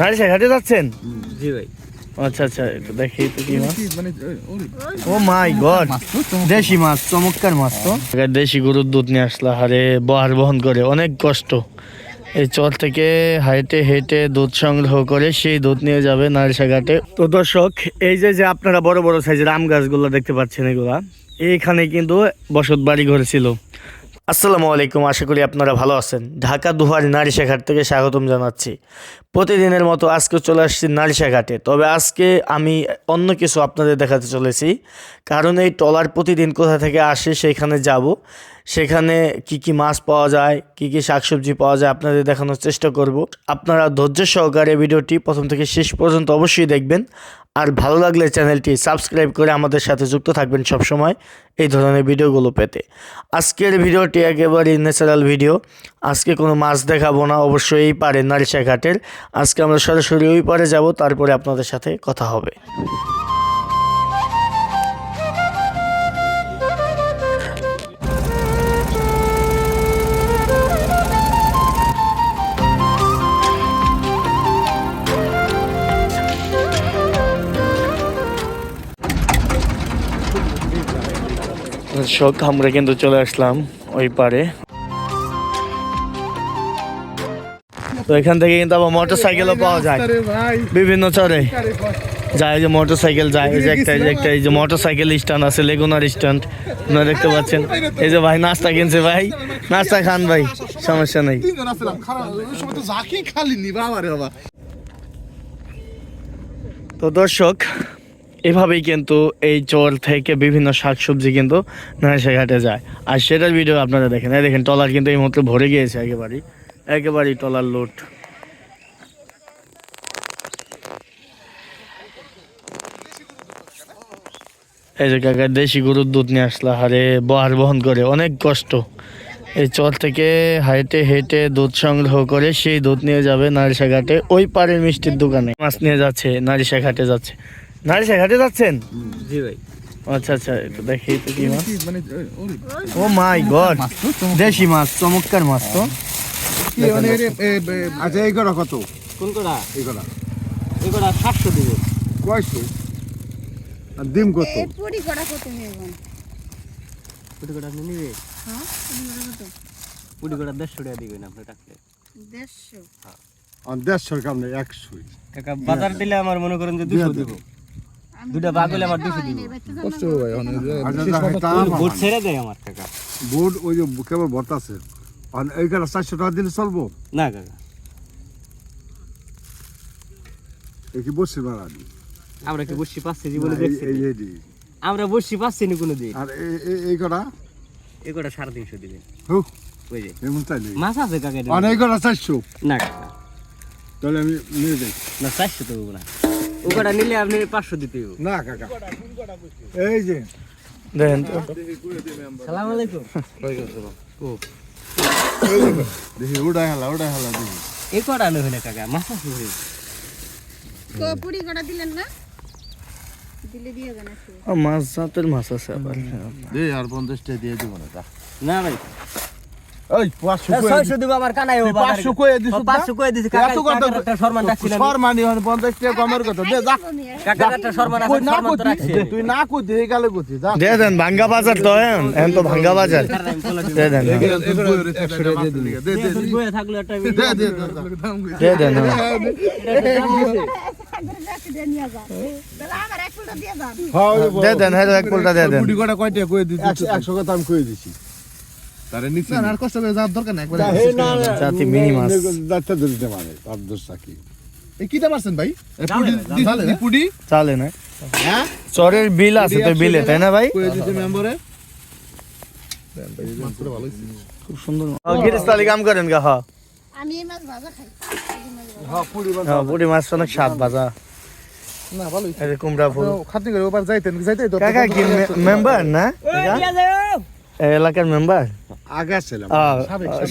নারিশা ঘাটে যাচ্ছেন? জি ভাই। আচ্ছা আচ্ছা একটু দেখি তো কি মাছ মানে ও মাই গড। দেশি মাছ। চমৎকার মাছ তো। দেশি গরুর দুধ নিয়ে আসলা হারে বহার বহন করে অনেক কষ্ট। এই চর থেকে হাইটে হেঁটে দুধ সংগ্রহ করে সেই দুধ নিয়ে যাবে নারিশা ঘাটে তো দর্শক এই যে যে আপনারা বড় বড় সাইজের আম গাছগুলো দেখতে পাচ্ছেন এগুলা এইখানে কিন্তু বসত বাড়ি ঘর ছিল। আসসালামু আলাইকুম, আশা করি আপনারা ভালো আছেন। ঢাকা দুহার নারী শাখার থেকে স্বাগতম জানাচ্ছি। প্রতিদিনের মতো আজকে চলে আসছি নারী শাখাতে। তবে আজকে আমি অন্য কিছু আপনাদের দেখাতে চলেছি। কারণ এই টলার প্রতিদিন কোথা থেকে আসে সেইখানে যাব। সেখানে কি কি মাছ পাওয়া যায়, কি কি শাকসবজি পাওয়া যায় আপনাদের দেখানোর চেষ্টা করব। আপনারা ধৈর্য সহকারে ভিডিওটি প্রথম থেকে শেষ পর্যন্ত অবশ্যই দেখবেন। আর ভালো লাগলে চ্যানেলটি সাবস্ক্রাইব করে আমাদের সাথে যুক্ত থাকবেন সব সময় এই ধরনের ভিডিওগুলো পেতে। আজকের ভিডিওটি একেবারেই ন্যাচারাল ভিডিও আজকে কোনো মাছ দেখাবো না, অবশ্যই এই পারে নারিশা ঘাটের আজকে আমরা সরাসরি ওই পারে যাব, তারপরে আপনাদের সাথে কথা হবে। দর্শক আমরা কিন্তু চলে আসলাম ওই পারে। তো এখান থেকে কিন্তু আবার মোটর সাইকেলও পাওয়া যায়। বিভিন্ন চরে। যায় যে মোটর সাইকেল যায় এই যে একটা এই যে একটা এই যে মোটর সাইকেল স্ট্যান্ড আছে লেগুনার স্ট্যান্ড আপনারা দেখতে পাচ্ছেন। এই যে ভাই নাস্তা কিনছে ভাই। নাস্তা খান ভাই সমস্যা নেই। তো দর্শক এভাবেই কিন্তু এই চর থেকে বিভিন্ন শাকসবজি কিন্তু ঘাটে যায়। আর সেটার ভিডিও আপনারা দেখেন। এই দেখেন, টলার কিন্তু এই মুহূর্তে ভরে গিয়েছে একেবারেই একেবারেই টলার লোড এই যে কাকা, দেশি গরুর দুধ নিয়ে আসলা। হারে বহার বহন করে, অনেক কষ্ট। এই চর থেকে হাইটে হেঁটে দুধ সংগ্রহ করে সেই দুধ নিয়ে যাবে নারিশা ঘাটে। ওই পাড়ের মিষ্টির দোকানে। মাছ নিয়ে যাচ্ছে নারিশা ঘাটে যাচ্ছে। নারিশা ঘাটে যাচ্ছেন? জি ভাই। আচ্ছা আচ্ছা একটু দেখি তো কি মাছ। মানে ও মাই গড। দেশি মাছ চমৎকার মাছ তো। কি মানে আচ্ছা এই কটা কত? কোন কোটা এই কটা এই কোটা সাতশো দিবে। কয়শো? আর ডিম কত? এই পুরি কত কোটি আপনি নিবে? হ্যাঁ পুরি কোটি দেড়শো টাকা দিবেন আপনি টাকলে দেড়শো। আর দেড়শোর কাম নেই একশোই। কাকা বাজার দিলে আমার মনে করেন যে দুশো দিব। দুটা বাঘ হলে আমার দুশো দিব। কষ্ট ভাই আচ্ছা তা আমার ভোট ছেড়ে দেয় আমার কাকা বোর্ড ওই যে কেবল ভর্তা আছে। আর এই কটা চারশো টাকা দিলে চলবো? না কাকা এই কি বসছি মারা আমরা কি পাচ্ছি জীবনে দেখছি। আমরা বসি পাচ্ছি না কোনো দিন। আর এই- এই- এই কটা? কোটা সাড়ে তিনশো দিবেন হু? ওই যে। এমন চাইলে। মাছ আছে কাকা এটা? আর এই কটা চারশো? না কাকা। তাহলে আমি নিয়ে যাই। না চারশো তো হব না। ও কটা নিলে আপনি পাঁচশো দিতে না কাকা। এই যে। দেখেন তো। সালাম আলাইকুম। দেখি উড়াই হালা উড়াই হালা দেখি। এই কটা আনো হয় না কাকা? মাছ আছে। পুরি করা দিলেন না দিলে দিয়ে দেন ও, মাছ জাতের মাছ আছে আবার। দে আর পঞ্চাশটা দিয়ে দেবো না না ভাই। এই পাঁচশো এ, কয়ে ছয়শো দিব আমার কানাই তুই পাঁচশো কয়ে দিছিস না? পাঁচশো কাকা এত কথা একটা সম্মান রাখছিলাম। শর্মানি হন টাকা কমের কথা। দে যা। কাকার একটা সম্মান আছে কই তো কইতি? তুই না কইতি এই গালে কইতি যা। দিয়ে দেন ভাঙ্গা বাজার তো এখন এখন তো ভাঙ্গা বাজার। দিয়ে দেন। একশো টাকা দিয়ে দিবি দে দে বইয়ে থাকল একটা দে দে দে দিয়ে দেন। নিয়ে যান তাহলে আমার এক ফুলটা দিয়ে যান দিয়ে দেন হ্যাঁ এক পোলটা দিয়ে দেন। কয়টা কই দিছি? একশো একশো কথা আমি কয়ে দিছি। তারে নিচ্ছি না আর কষ্ট করে যাওয়ার দরকার নাই একবারে জাতি মিনি মাছ। যাচ্ছে ধরতে মানে তার দোষ থাকি এই কিটা মারছেন ভাই? দিছি পুরি চালে না। হ্যাঁ? চরের বিল আছে তো বিলে তাই না ভাই? কই দিছি মেম্বারে? খুব সুন্দর গিরিস্তালি কাম করেন গা হ্যাঁ আমি এই মাছ ভাজা খাই। এই মাছ হ্যাঁ পুরি মাছ অনেক স্বাদ ভাজা। না ভালো হইছে এই যে কুমড়া ফুল। খাতি করে ওবার যাইতেন যাইতেই তো কাকা কি মেম্বার না? এলাকার মেম্বার? আগে ছিলাম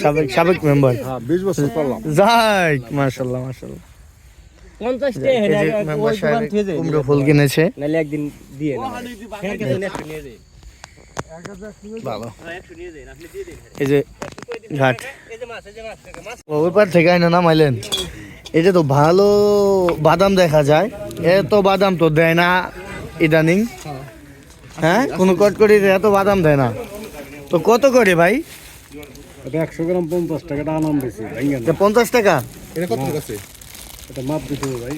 সাবেক সাবেক মেম্বার হ্যাঁ বিশ বছর করলাম যাই মাশাল্লাহ মাশাল্লাহ পঞ্চাশ এই যে মেম্বার সাহেব কুমড়ো ফুল কিনেছে। নাহলে একদিন দিয়ে না হ্যাঁ কাছে নিয়ে যাই ভালো। একশো নিয়ে যাই আপনি দিয়ে দিন। এই যে ঘাট। এই যে মাছ এই যে মাছ কাকা, মাছ ওই পার থেকে আইনা নামাইলেন। এটা তো ভালো বাদাম দেখা যায়। এত বাদাম তো দেয় না ইদানিং। হ্যাঁ কোনো কটকটি এত বাদাম দেয় না। তো কত করে ভাই? এটা একশো গ্রাম পঞ্চাশ টাকাটা আনাম বেশি পঞ্চাশ টাকা? এটা কত আছে? এটা মাপ দিতে হবে ভাই।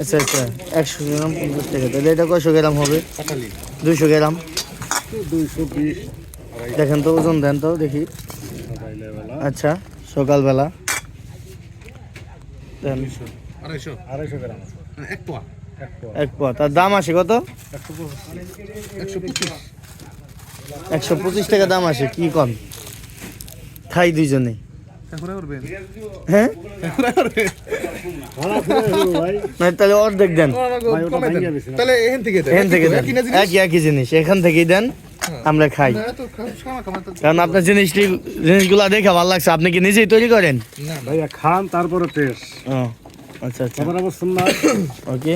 আচ্ছা আচ্ছা একশো গ্রাম পঞ্চাশ টাকা। তাহলে এটা কয়শো গ্রাম হবে? দুইশো গ্রাম। দুইশো বিশ। দেখেন তো ওজন দেন তো দেখি। আচ্ছা সকালবেলা। আড়াইশো। গ্রাম। মানে এক পোয়া। এক পোয়া। এক পোয়া। তার দাম আসে কত? একশো পঁচিশ। একশো পঁচিশ টাকা দাম আসে কি কম খাই দুইজনে। হ্যাঁ? তাহলে অর্ধেক দেন। এখান থেকে দেন। একই একই জিনিস। এখান থেকেই দেন আমরা খাই। কারণ আপনার জিনিসটি জিনিসগুলা দেখে ভালো লাগছে। আপনি কি নিজেই তৈরি করেন? ভাইয়া খান তারপরে টেস্ট। আচ্ছা আচ্ছা। ওকে।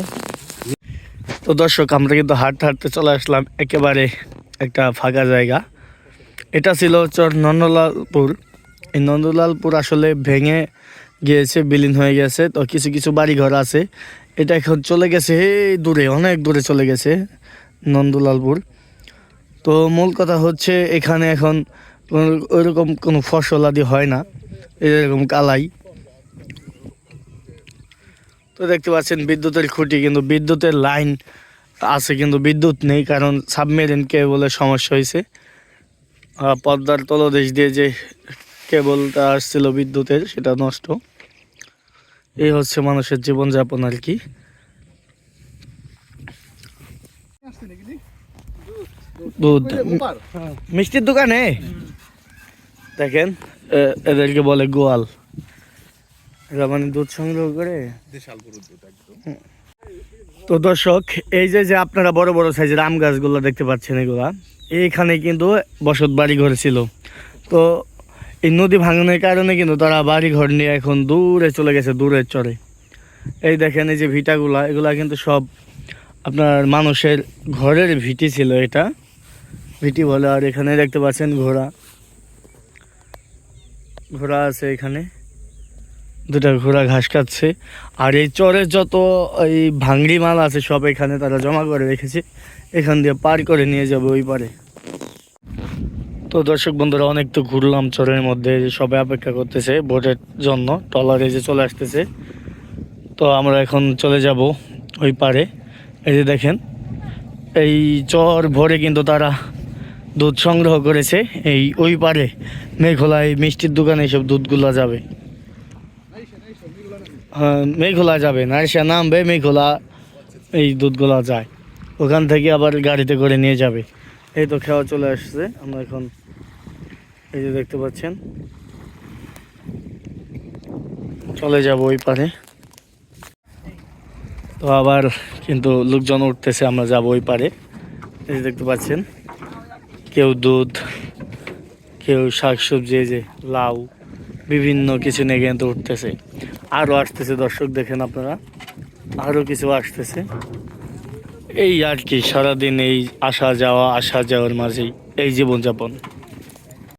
তো দর্শক আমরা কিন্তু হাঁটতে হাঁটতে চলে আসলাম। একেবারে একটা ফাঁকা জায়গা। এটা ছিল চর নন্দলালপুর। এই নন্দলালপুর আসলে ভেঙে গিয়েছে, বিলীন হয়ে গেছে। তো কিছু কিছু বাড়ি ঘর আছে। এটা এখন চলে গেছে, এই দূরে, অনেক দূরে চলে গেছে নন্দলালপুর। তো মূল কথা হচ্ছে এখানে এখন ওইরকম কোনো ফসল আদি হয় না, এরকম কালাই। তো দেখতে পাচ্ছেন বিদ্যুতের খুঁটি, কিন্তু বিদ্যুতের লাইন আছে কিন্তু বিদ্যুৎ নেই কারণ সাবমেরিন কেবলের সমস্যা হয়েছে। পদ্মার তলদেশ দিয়ে যে কেবলটা আসছিল বিদ্যুতের সেটা নষ্ট। এই হচ্ছে মানুষের জীবনযাপন আর কি। দুধ। মিষ্টির দোকানে? দেখেন এদেরকে বলে গোয়াল। এরা মানে দুধ সংগ্রহ করে? দেশাল গরুর দুধ একদম। তো দর্শক, এই যে যে আপনারা বড় বড় সাইজের আম গাছগুলো দেখতে পাচ্ছেন এগুলা, এইখানে কিন্তু বসত বাড়ি ঘর ছিল। তো এই নদী ভাঙনের কারণে কিন্তু তারা বাড়ি ঘর নিয়ে এখন দূরে চলে গেছে, দূরের চরে। এই দেখেন এই যে ভিটাগুলা, এগুলা কিন্তু সব আপনার মানুষের ঘরের ভিটি ছিল এটা। ভিটি বলে আর এখানে দেখতে পাচ্ছেন ঘোড়া। ঘোড়া আছে এখানে। দুটা ঘোড়া ঘাস খাচ্ছে। আর এই চরের যত এই ভাঙড়ি মাল আছে, সব এখানে তারা জমা করে রেখেছে। এখান দিয়ে পার করে নিয়ে যাবে ওই পারে। তো দর্শক বন্ধুরা, অনেক তো ঘুরলাম চরের মধ্যে, যে সবাই অপেক্ষা করতেছে ভোটের জন্য টলারে যে চলে আসতেছে। তো আমরা এখন চলে যাব ওই পারে। এই যে দেখেন, এই চর ভরে কিন্তু তারা দুধ সংগ্রহ করেছে। এই ওই পারে মেঘলায় মিষ্টির দোকানে এইসব দুধগুলা যাবে। মেঘলা যাবে না নারিশা নামবে, মেঘোলা এই দুধগুলা যায়। ওখান থেকে আবার গাড়িতে করে নিয়ে যাবে। এই তো খাওয়া চলে আসছে, আমরা এখন এই যে দেখতে পাচ্ছেন। চলে যাব ওই পারে। তো আবার কিন্তু লোকজন উঠতেছে, আমরা যাব ওই পারে। এই যে দেখতে পাচ্ছেন, কেউ দুধ, কেউ শাকসবজি, এই যে লাউ, বিভিন্ন কিছু নিয়ে কিন্তু উঠতেছে। আরও আসতেছে, দর্শক দেখেন আপনারা। আরও কিছু আসতেছে। এই আর কি, সারাদিন এই আসা যাওয়া, আসা যাওয়ার মাঝেই এই জীবনযাপন।